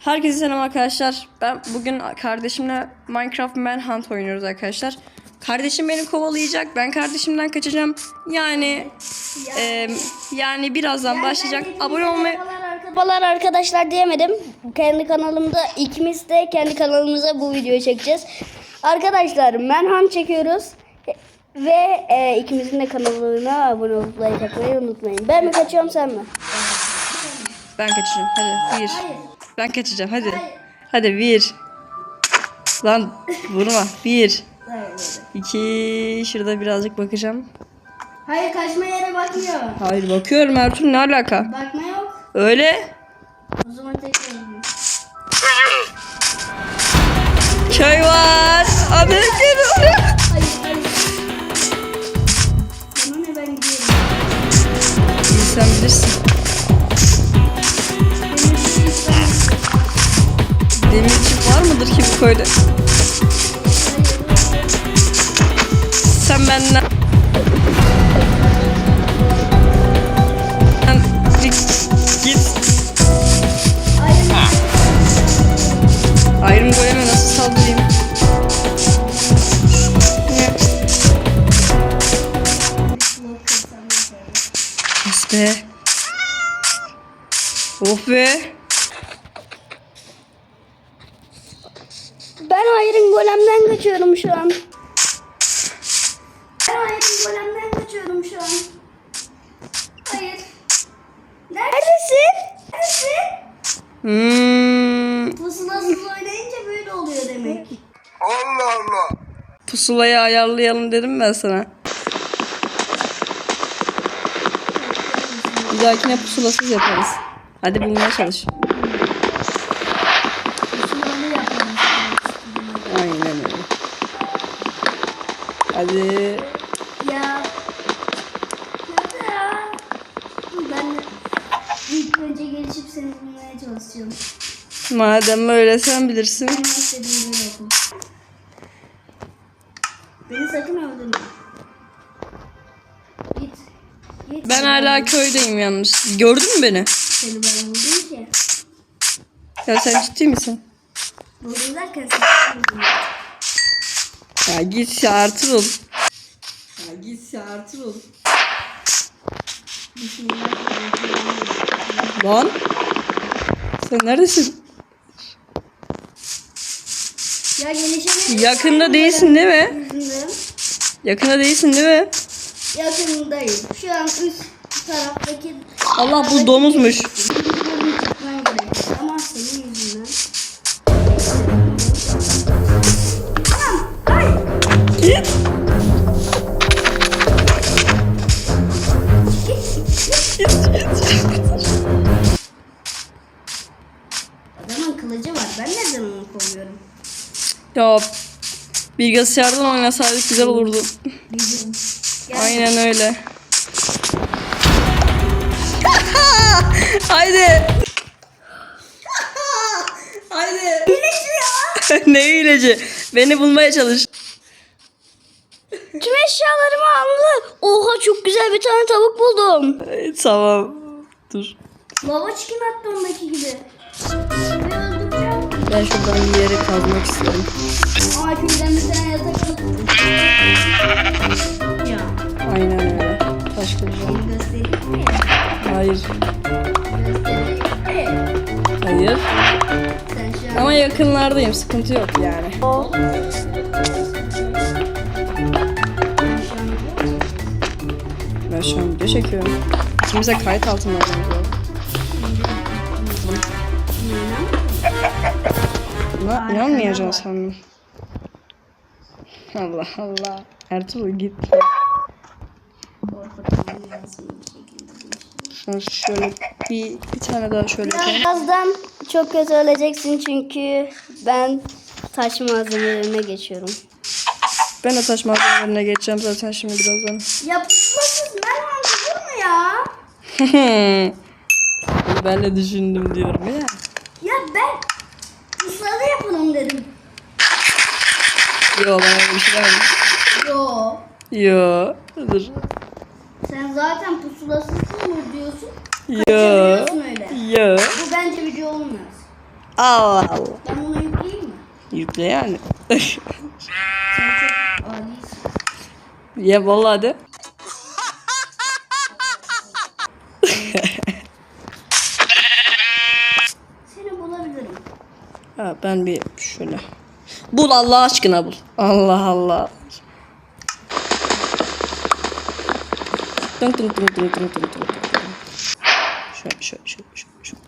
Herkese selam arkadaşlar. Ben bugün kardeşimle Minecraft Manhunt oynuyoruz arkadaşlar. Kardeşim beni kovalayacak. Ben kardeşimden kaçacağım. Yani e, yani birazdan başlayacak. Abone olmayı Merhabalar arkadaşlar diyemedim. Kendi kanalımda ikimiz de kendi kanalımıza bu videoyu çekeceğiz. Arkadaşlar Manhunt çekiyoruz. Ve e, ikimizin de kanalına abone olup like atmayı unutmayın. Ben mi kaçıyorum sen mi? Ben kaçacağım. Hadi bir. Ben kaçacağım. Hadi. Hadi bir. Lan vurma. Bir. iki. Şurada birazcık bakacağım. Hayır kaçma yere bakmıyor. Hayır bakıyorum Ertuğrul ne alaka? Bakma yok. Öyle. O zaman tekrar. Köy var. Hadi var mıdır ki bu köyde? Sen benden... Sen git-. Ayrım goleme nasıl saldırayım? Yes be. Be. Ben Hayır'ın golemden kaçıyorum şu an. Ben Hayır'ın golemden kaçıyorum şu an. Hayır. Neredesin? Neredesin? Hmm, Pusulasız oynayınca böyle oluyor demek. Allah Allah. pusulayı ayarlayalım dedim ben sana. Bir dahakine pusulasız yaparız. Hadi bulmaya çalış. Pusulalı yapalım. Aynen öyle. Hadi. Ya. Ya? Ben ilk önce gelişip seni bulmaya çalışacağım. Madem öyle sen bilirsin. Benim istediğim böyle yapın. Beni sakın öldürme. Git. Git. Ben hala köydeyim yalnız. Gördün mü beni? Seni ben buldum ki. Ya sen ciddi misin? Buldum derken seni buldum. Ya git Ertuğrul. Ya git Ertuğrul. Lan. Sen neredesin? Ya gelişemedim. Yakında değilsin değil mi? Yakında değilsin değil mi? Yakındayım. Şu an üst taraftaki Allah bu domuzmuş. Ama senin kovuyorum? Ya bilgisayardan oynasaydık güzel olurdu. Aynen öyle. Haydi. Haydi. ne hileci? Beni bulmaya çalış. Tüm eşyalarımı aldı. Oha çok güzel bir tane tavuk buldum. Tamam. Dur. Lava chicken attı ondaki gibi. Ve öldüreceğim. Ben şuradan bir yere kazmak istiyorum. Aa köyden bir tane yatak. Ya. Aynen öyle. Taş kıracağım. Göstereyim mi? Hayır. Göstereyim mi? Hayır. Sen şu an... Ama yakınlardayım. Sıkıntı yok yani. An... Ben şu an video çekiyorum. İkimiz de kayıt altındayız. Buna inanmayacağım sandım. Allah Allah. Ertuğrul git. Şunu şöyle bir, bir tane daha şöyle. Birazdan çok kötü öleceksin çünkü ben taş malzemelerine geçiyorum. Ben de taş malzemelerine geçeceğim zaten şimdi birazdan. Ya pusulasız merhaba olur mu ya? ben de düşündüm diyorum ya. Ya ben pusulalı yapalım dedim. Yo ben öyle bir şey demedim. Yo. Yo. Dur. Sen zaten pusulasız olur diyorsun. Yo. Kaçabiliyorsun öyle. Yo. Bu bence video olmaz. Allah Allah. Ben bunu yükleyeyim mi? Yükle yani. Sen çok adisin. Ye vallahi de. Ben bir şöyle. Bul Allah aşkına bul. Allah Allah. Tın tın tın tın tın tın tın. Şöyle şöyle şöyle şöyle. şöyle.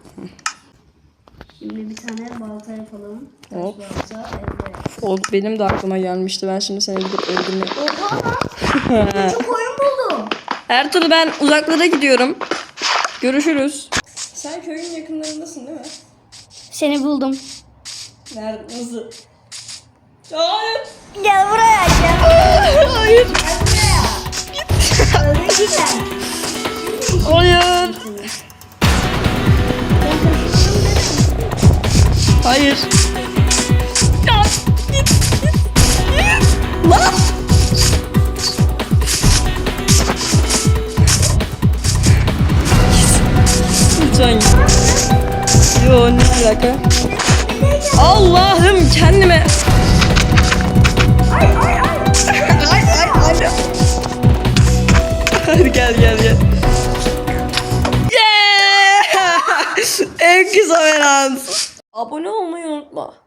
Şimdi bir tane balta yapalım. Taş Hop. balta elde. O benim de aklıma gelmişti. Ben şimdi seni gidip öldürmek. Oha! çok oyun buldum. Her türlü ben uzaklara gidiyorum. Görüşürüz. Sen köyün yakınlarındasın değil mi? Seni buldum. Nerede? Nasıl? Hayır. Gel buraya gel. Hayır. Gel buraya. Sen. Hayır. Hayır. Ya, git, git, git. Lan. Lütfen git. Yo ne alaka? Allah'ım kendime. Ay ay ay. Ay ay ay. Hadi gel gel gel. Yeah! en kısa verans. Abone olmayı unutma.